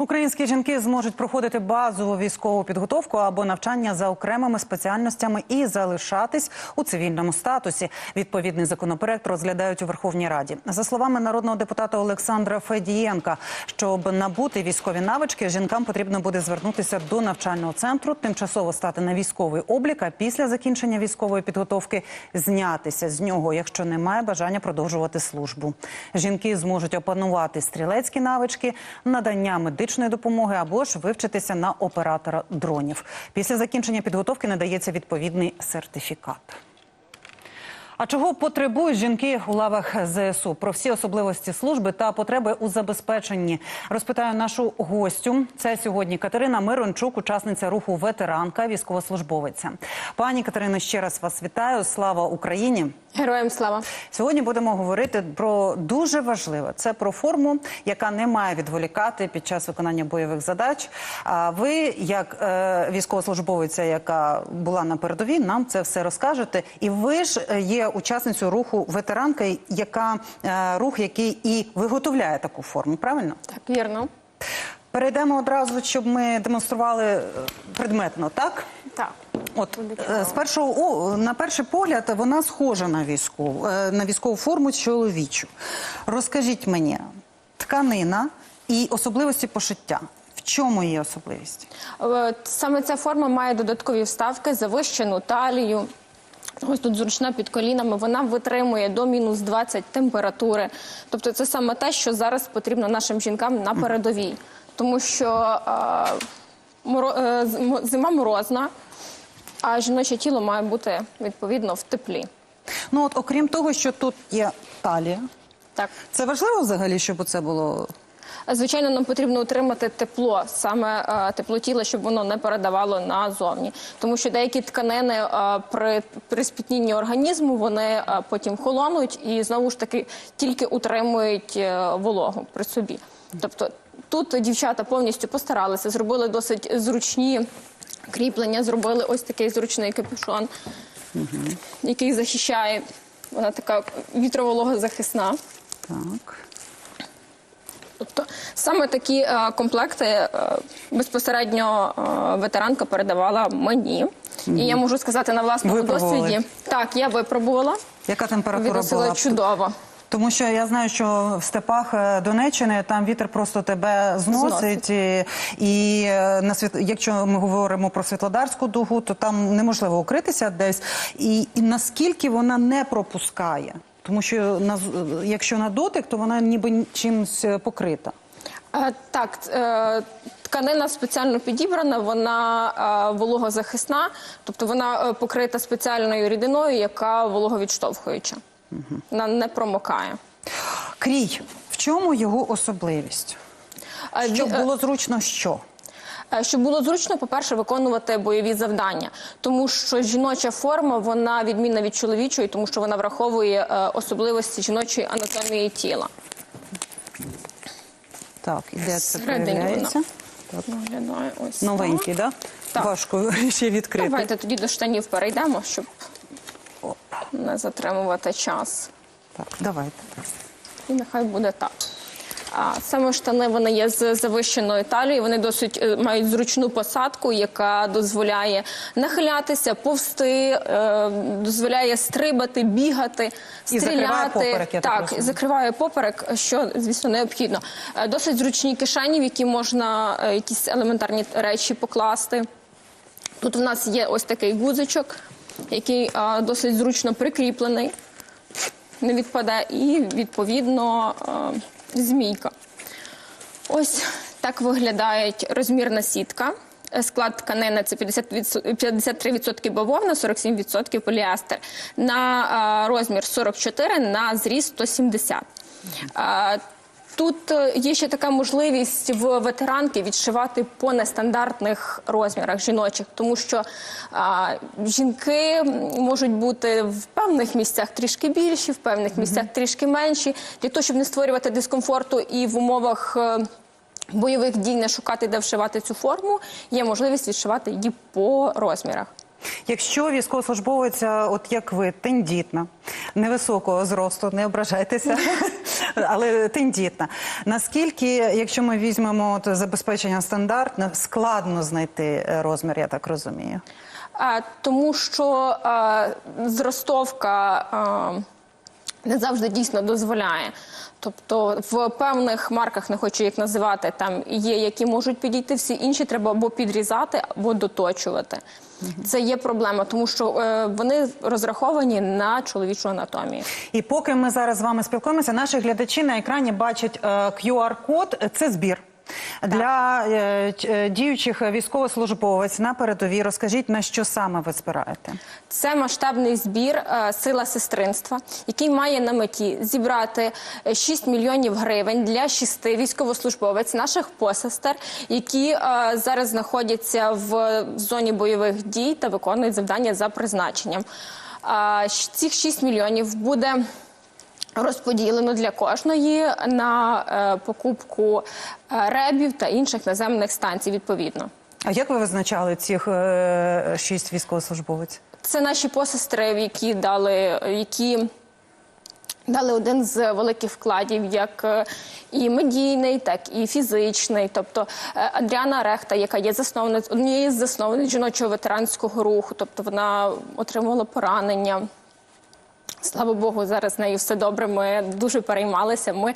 Українські жінки зможуть проходити базову військову підготовку або навчання за окремими спеціальностями і залишатись у цивільному статусі. Відповідний законопроект розглядають у Верховній Раді. За словами народного депутата Олександра Федієнка, щоб набути військові навички, жінкам потрібно буде звернутися до навчального центру, тимчасово стати на військовий облік, а після закінчення військової підготовки знятися з нього, якщо немає бажання продовжувати службу. Жінки зможуть опанувати стрілецькі навички, надання медичної допомоги або ж вивчитися на оператора дронів. Після закінчення підготовки надається відповідний сертифікат. А чого потребують жінки у лавах ЗСУ? Про всі особливості служби та потреби у забезпеченні розпитаю нашу гостю. Це сьогодні Катерина Мирончук, учасниця руху ветеранка, військовослужбовиця. Пані Катерино, ще раз вас вітаю. Слава Україні! Героям слава. Сьогодні будемо говорити про дуже важливе. Це про форму, яка не має відволікати під час виконання бойових задач. А ви, як е, військовослужбовиця, яка була на передовій, нам це все розкажете. І ви ж е, є учасницею руху ветеранка, яка е, рух, який і виготовляє таку форму. Правильно? Так, вірно. Перейдемо одразу, щоб ми демонстрували е, предметно, так? Так. От е, з першого о, на перший погляд вона схожа на військову на військову форму чоловічу. Розкажіть мені, тканина і особливості пошиття. В чому її особливість? Саме ця форма має додаткові вставки, завищену талію. Ось тут зручна під колінами. Вона витримує до мінус 20 температури. Тобто, це саме те, що зараз потрібно нашим жінкам на передовій, тому що е, е, зима морозна, а жіноче тіло має бути відповідно в теплі. Ну от окрім того, що тут є талія, Так. це важливо взагалі, щоб це було Звичайно, нам потрібно утримати тепло, саме е, тепло тіла, щоб воно не передавало назовні. Тому що деякі тканини е, при, при спітнінні організму вони е, потім холонуть і знову ж таки тільки утримують вологу при собі. Тобто тут дівчата повністю постаралися, зробили досить зручні кріплення, зробили ось такий зручний капюшон, який захищає. Вона така вітровологозахисна. так. Тобто саме такі е, комплекти е, безпосередньо е, ветеранка передавала мені. І я можу сказати на власному досвіді. Так, я випробувала. Яка температура Відносила була? чудово. Тому що я знаю, що в степах Донеччини там вітер просто тебе зносить. Зносить. І, і на світ, якщо ми говоримо про Світлодарську дугу, то там неможливо укритися десь. І, і наскільки вона не пропускає, тому що на, якщо на дотик, то вона ніби чимось е, покрита. Е, Так, е, тканина спеціально підібрана, вона е, вологозахисна, тобто вона е, покрита спеціальною рідиною, яка вологовідштовхуюча. Вона не промокає. Крій, в чому його особливість? Е, Щоб було зручно, що? Е, Щоб було зручно, по-перше, виконувати бойові завдання, тому що жіноча форма вона відмінна від чоловічої, тому що вона враховує е, особливості жіночої анатомії тіла. Так, і де це проявляється? Виглядає ось Новенький, так? Так. Важко ще відкрити. Давайте тоді до штанів перейдемо, щоб не затримувати час. Так, давайте. І нехай буде так. Саме штани вони є з завищеною талією. Вони досить е, мають зручну посадку, яка дозволяє нахилятися, повсти, е, дозволяє стрибати, бігати, І закриває стріляти. поперек, я так так, закриває поперек, що звісно необхідно. Е, Досить зручні кишені, в які можна якісь елементарні речі покласти. Тут в нас є ось такий гудзичок, який досить зручно прикріплений, не відпаде, і відповідно змійка. Ось так виглядає розмірна сітка. Е, Склад тканини це 50 53% бавовна, 47% поліестер. На розмір 44, на зріст 170. Тут е, є ще така можливість в ветеранки відшивати по нестандартних розмірах жіночих, тому що а, жінки можуть бути в певних місцях трішки більші, в певних місцях трішки менші. Для того, щоб не створювати дискомфорту і в умовах. е, Бойових дій не шукати, де вшивати цю форму, є можливість відшивати її по розмірах. Якщо військовослужбовиця, от як ви, тендітна, невисокого зросту, не ображайтеся, але тендітна. Наскільки, якщо ми візьмемо от, забезпечення стандартне, складно знайти е, розмір, я так розумію. Тому що а, зростовка а, не завжди дійсно дозволяє. Тобто в певних марках, не хочу їх називати, там є, які можуть підійти, всі інші треба або підрізати, або доточувати. Це є проблема, тому що е, вони розраховані на чоловічу анатомію. І поки ми зараз з вами спілкуємося, наші глядачі на екрані бачать е, QR-код. Це збір. Для е, е, діючих військовослужбовець на передовій розкажіть на що саме ви збираєте? Це масштабний збір е, сила сестринства, який має на меті зібрати е, 6 мільйонів гривень для шести військовослужбовець наших посестер, які е, зараз знаходяться в зоні бойових дій та виконують завдання за призначенням. Щ- Цих 6 мільйонів буде розподілено для кожної на е, покупку е, ребів та інших наземних станцій відповідно. А як ви визначали цих е, шість військовослужбовець? Це наші посестри, які дали, які дали один з великих вкладів, як і медійний, так і фізичний. Тобто Адріана Рехта, яка є засновницею однією з засновниць жіночого ветеранського руху, тобто вона отримувала поранення. Слава Богу, зараз нею все добре. Ми дуже переймалися. Ми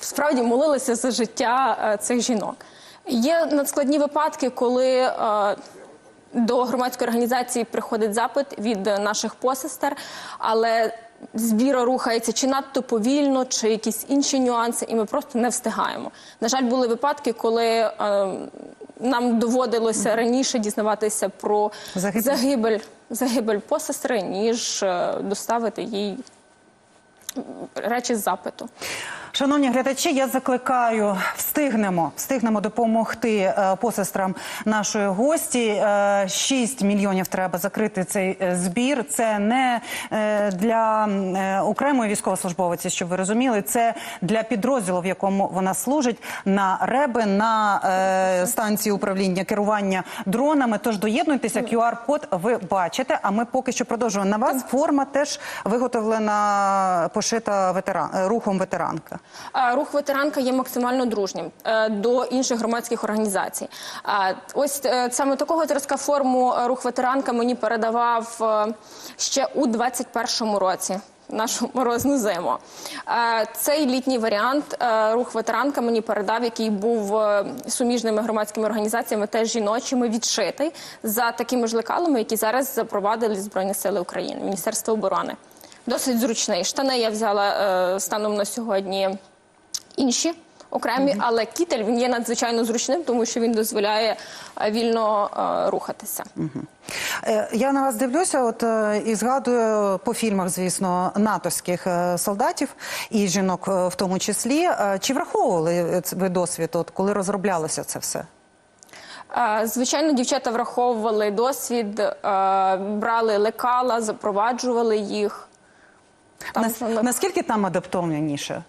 справді молилися за життя е, цих жінок. Є надскладні випадки, коли е, до громадської організації приходить запит від наших посестер, але збір рухається чи надто повільно, чи якісь інші нюанси, і ми просто не встигаємо. На жаль, були випадки, коли е, нам доводилося раніше дізнаватися про Загибель. загибель, загибель посестри, ніж е, доставити їй речі з запиту. Шановні глядачі, я закликаю, встигнемо, встигнемо допомогти е, посестрам нашої гості. Е, 6 мільйонів треба закрити цей е, збір. Це не е, для е, окремої військовослужбовиці, щоб ви розуміли. Це для підрозділу, в якому вона служить, на реби, на е, станції управління керування дронами. Тож доєднуйтеся, QR-код ви бачите. А ми поки що продовжуємо на вас. Форма теж виготовлена, пошита ветеран е, рухом ветеранка. Рух ветеранка є максимально дружнім е, до інших громадських організацій. Ось е, саме такого зразка форму е, рух ветеранка мені передавав ще у 21-му році. Нашу морозну зиму. Цей літній варіант рух ветеранка мені передав, який був суміжними громадськими організаціями, теж жіночими, відшитий за такими ж лекалами, які зараз запровадили Збройні Сили України, Міністерство оборони. Досить зручний. Штани я взяла е, станом на сьогодні інші окремі, але кітель він є надзвичайно зручним, тому що він дозволяє е, вільно е, рухатися. Е, Я на вас дивлюся, от е, і згадую по фільмах, звісно, натовських е, солдатів і жінок е, в тому числі. Е, Чи враховували ви досвід, от коли розроблялося це все? Звичайно, дівчата враховували досвід, брали лекала, запроваджували їх. Там Нас- Наскільки там адаптованіше?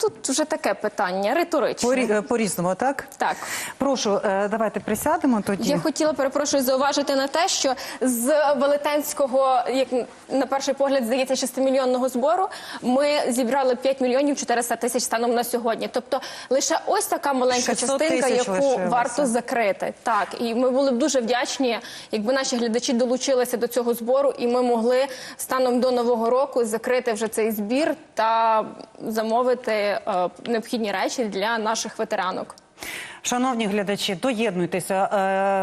Тут вже таке питання, риторичне. Порі- е, По-різному, так? Так. Прошу, е, давайте присядемо тоді. Я хотіла перепрошую зауважити на те, що з велетенського, як на перший погляд, здається, 6-мільйонного збору ми зібрали 5 мільйонів 400 тисяч станом на сьогодні. Тобто лише ось така маленька 600 частинка, тисяч яку лишилося. варто закрити. Так, і ми були б дуже вдячні, якби наші глядачі долучилися до цього збору, і ми могли станом до нового року закрити вже цей збір та замовити е, необхідні речі для наших ветеранок. Шановні глядачі, доєднуйтеся.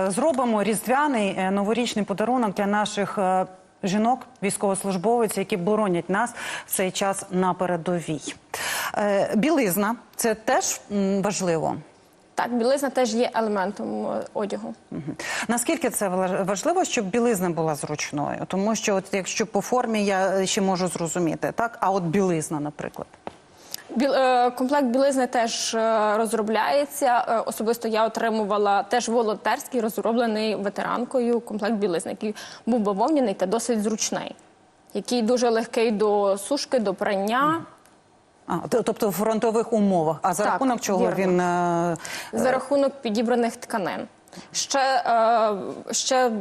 Е, Зробимо різдвяний е, новорічний подарунок для наших жінок, військовослужбовців, які боронять нас в цей час на передовій. Білизна це теж важливо. Так, білизна теж є елементом одягу. Наскільки це важливо, щоб білизна була зручною? Тому що, от якщо по формі я ще можу зрозуміти, так а от білизна, наприклад. Біл, е, комплект білизни теж е, розробляється. Е, особисто я отримувала теж волонтерський, розроблений ветеранкою комплект білизни, який був бавовняний та досить зручний, який дуже легкий до сушки, до прання. А, тобто в фронтових умовах. А за Так, рахунок чого вірно. він е, за рахунок підібраних тканин. Ще, е, ще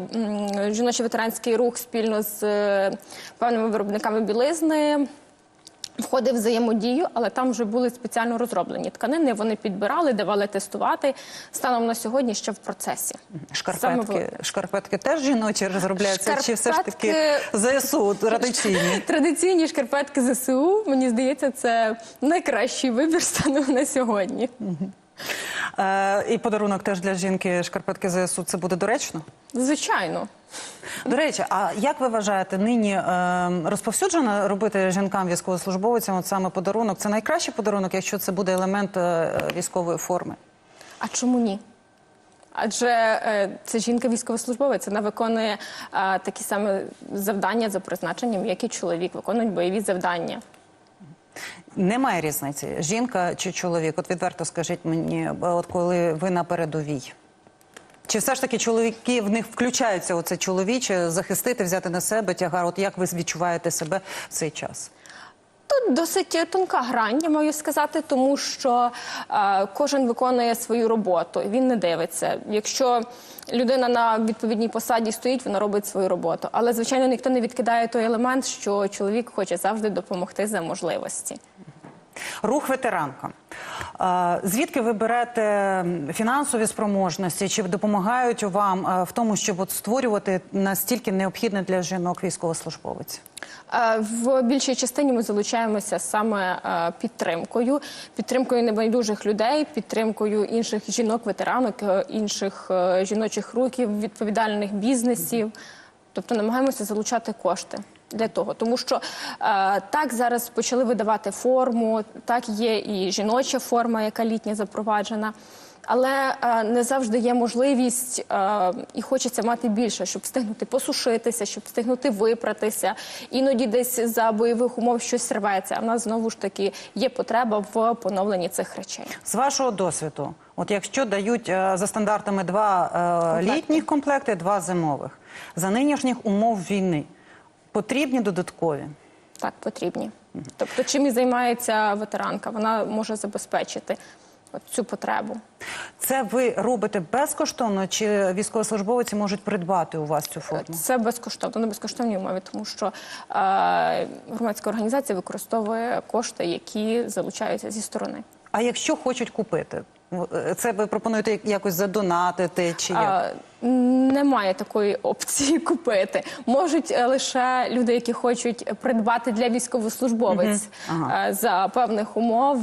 жіночий ветеранський рух спільно з певними виробниками білизни входив в взаємодію, але там вже були спеціально розроблені тканини. Вони підбирали, давали тестувати. Станом на сьогодні ще в процесі. Шкарпетки, шкарпетки теж жіночі розробляються, чи все ж таки Шкарпетки- ЗСУ традиційні? Традиційні шкарпетки ЗСУ, мені здається, це найкращий вибір станом на сьогодні. Е, і подарунок теж для жінки шкарпетки ЗСУ це буде доречно? Звичайно. До речі, а як ви вважаєте, нині е, розповсюджено робити жінкам військовослужбовцям от саме подарунок? Це найкращий подарунок, якщо це буде елемент е, військової форми? А чому ні? Адже е, це жінка військовослужбовець, вона виконує е, такі саме завдання за призначенням, як і чоловік, виконують бойові завдання. Немає різниці, жінка чи чоловік. От відверто скажіть мені, от коли ви на передовій. Чи все ж таки чоловіки в них включаються оце чоловіче захистити, взяти на себе тягар? От як ви відчуваєте себе в цей час? Тут досить тонка грань, я маю сказати, тому що е, кожен виконує свою роботу, він не дивиться. Якщо людина на відповідній посаді стоїть, вона робить свою роботу. Але звичайно ніхто не відкидає той елемент, що чоловік хоче завжди допомогти за можливості. Рух ветеранка. Е, Звідки ви берете фінансові спроможності? Чи допомагають вам е, в тому, щоб от створювати настільки необхідне для жінок військовослужбовець? Е, В більшій частині ми залучаємося саме підтримкою, підтримкою небайдужих людей, підтримкою інших жінок-ветеранок, е, інших жіночих рухів, відповідальних бізнесів. Тобто намагаємося залучати кошти для того, тому що е, так зараз почали видавати форму, так є і жіноча форма, яка літня запроваджена. Але е, не завжди є можливість е, і хочеться мати більше, щоб встигнути посушитися, щоб встигнути випратися. Іноді десь за бойових умов щось рветься. А в нас знову ж таки є потреба в поновленні цих речей. З вашого досвіду, от якщо дають е, за стандартами два е, літніх комплекти, два зимових, за нинішніх умов війни потрібні додаткові. Так, потрібні. Тобто, чим і займається ветеранка, вона може забезпечити цю потребу. Це ви робите безкоштовно, чи військовослужбовці можуть придбати у вас цю форму? Це безкоштовно, на безкоштовній умові, тому що е, громадська організація використовує кошти, які залучаються зі сторони. А якщо хочуть купити, це ви пропонуєте якось задонатити чи як? А, Немає такої опції купити. Можуть е, лише люди, які хочуть придбати для військовослужбовець Ага. е, за певних умов.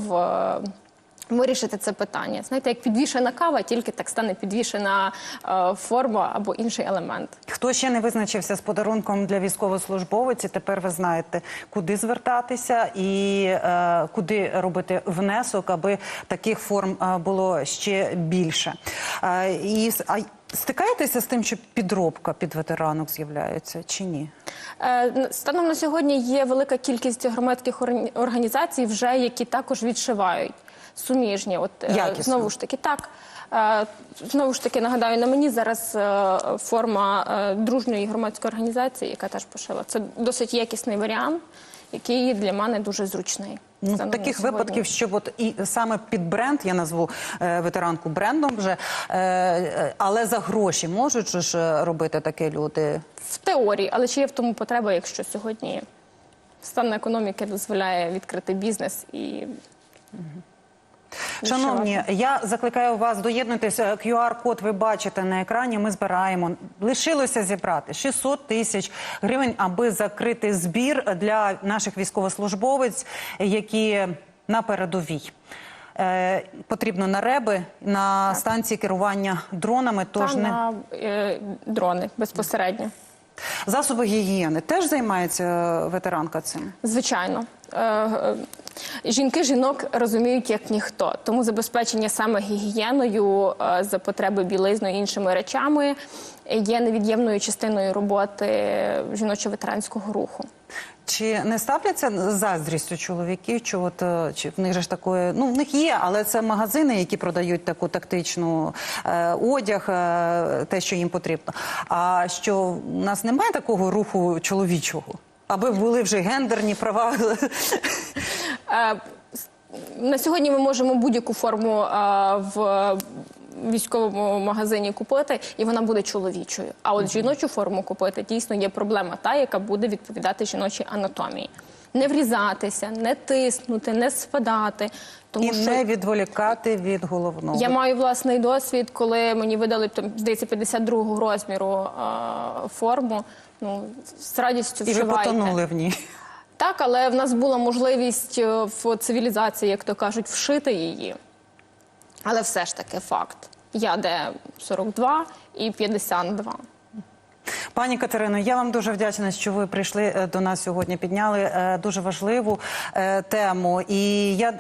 Вирішити це питання. Знаєте, як підвішена кава, тільки так стане підвішена е, форма або інший елемент. Хто ще не визначився з подарунком для військовослужбовиці, тепер ви знаєте, куди звертатися і е, куди робити внесок, аби таких форм е, було ще більше. Е, і а стикаєтеся з тим, що підробка під ветеранок з'являється чи ні? Е, Станом на сьогодні є велика кількість громадських орг- організацій, вже які також відшивають суміжні. От е, Якісно. знову ж таки, так. Е, Знову ж таки нагадаю, на мені зараз е, форма дружньої громадської організації, яка теж пошила. Це досить якісний варіант, який для мене дуже зручний. Ну, таких сьогодні. випадків, щоб от і саме під бренд, я назву е, ветеранку брендом вже, е, але за гроші можуть ж робити таке люди. в теорії, але чи є в тому потреба, якщо сьогодні стан економіки дозволяє відкрити бізнес і Шановні, я закликаю вас доєднутися. QR-код ви бачите на екрані. Ми збираємо. Лишилося зібрати 600 тисяч гривень, аби закрити збір для наших військовослужбовець, які на передовій. Е, потрібно на реби на станції керування дронами. Тож та не на е, дрони безпосередньо. Засоби гігієни теж займається е, ветеранка цим. Звичайно. Е, е, Жінки жінок розуміють як ніхто, тому забезпечення саме гігієною за потреби білизною і іншими речами є невід'ємною частиною роботи жіночо-ветеранського руху. Чи не ставляться заздрістю чоловіків? Чи от е, чи в них ж такої, ну в них є, але це магазини, які продають таку тактичну е, одяг, е, те, що їм потрібно. А що у нас немає такого руху чоловічого, аби були вже гендерні права? Е, На сьогодні ми можемо будь-яку форму е, в військовому магазині купити, і вона буде чоловічою. А от жіночу форму купити дійсно є проблема та, яка буде відповідати жіночій анатомії. не врізатися, не тиснути, не спадати. Тому І що не відволікати від головного. я маю власний досвід, коли мені видали там, здається, 52 розміру е, форму. Ну з радістю І ви потонули в ній. Так, але в нас була можливість е, в цивілізації, як то кажуть, вшити її. Але все ж таки факт. Я де 42 і 52. Пані Катерино, я вам дуже вдячна, що ви прийшли е, до нас сьогодні. Підняли е, дуже важливу е, тему. І я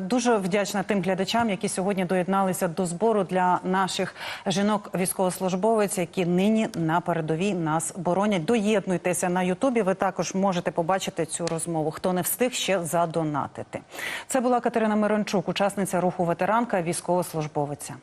дуже вдячна тим глядачам, які сьогодні доєдналися до збору для наших жінок військовослужбовець, які нині на передовій нас боронять. Доєднуйтеся на Ютубі. Ви також можете побачити цю розмову. Хто не встиг ще задонатити. Це була Катерина Мирончук, учасниця руху ветеранка, військовослужбовиця.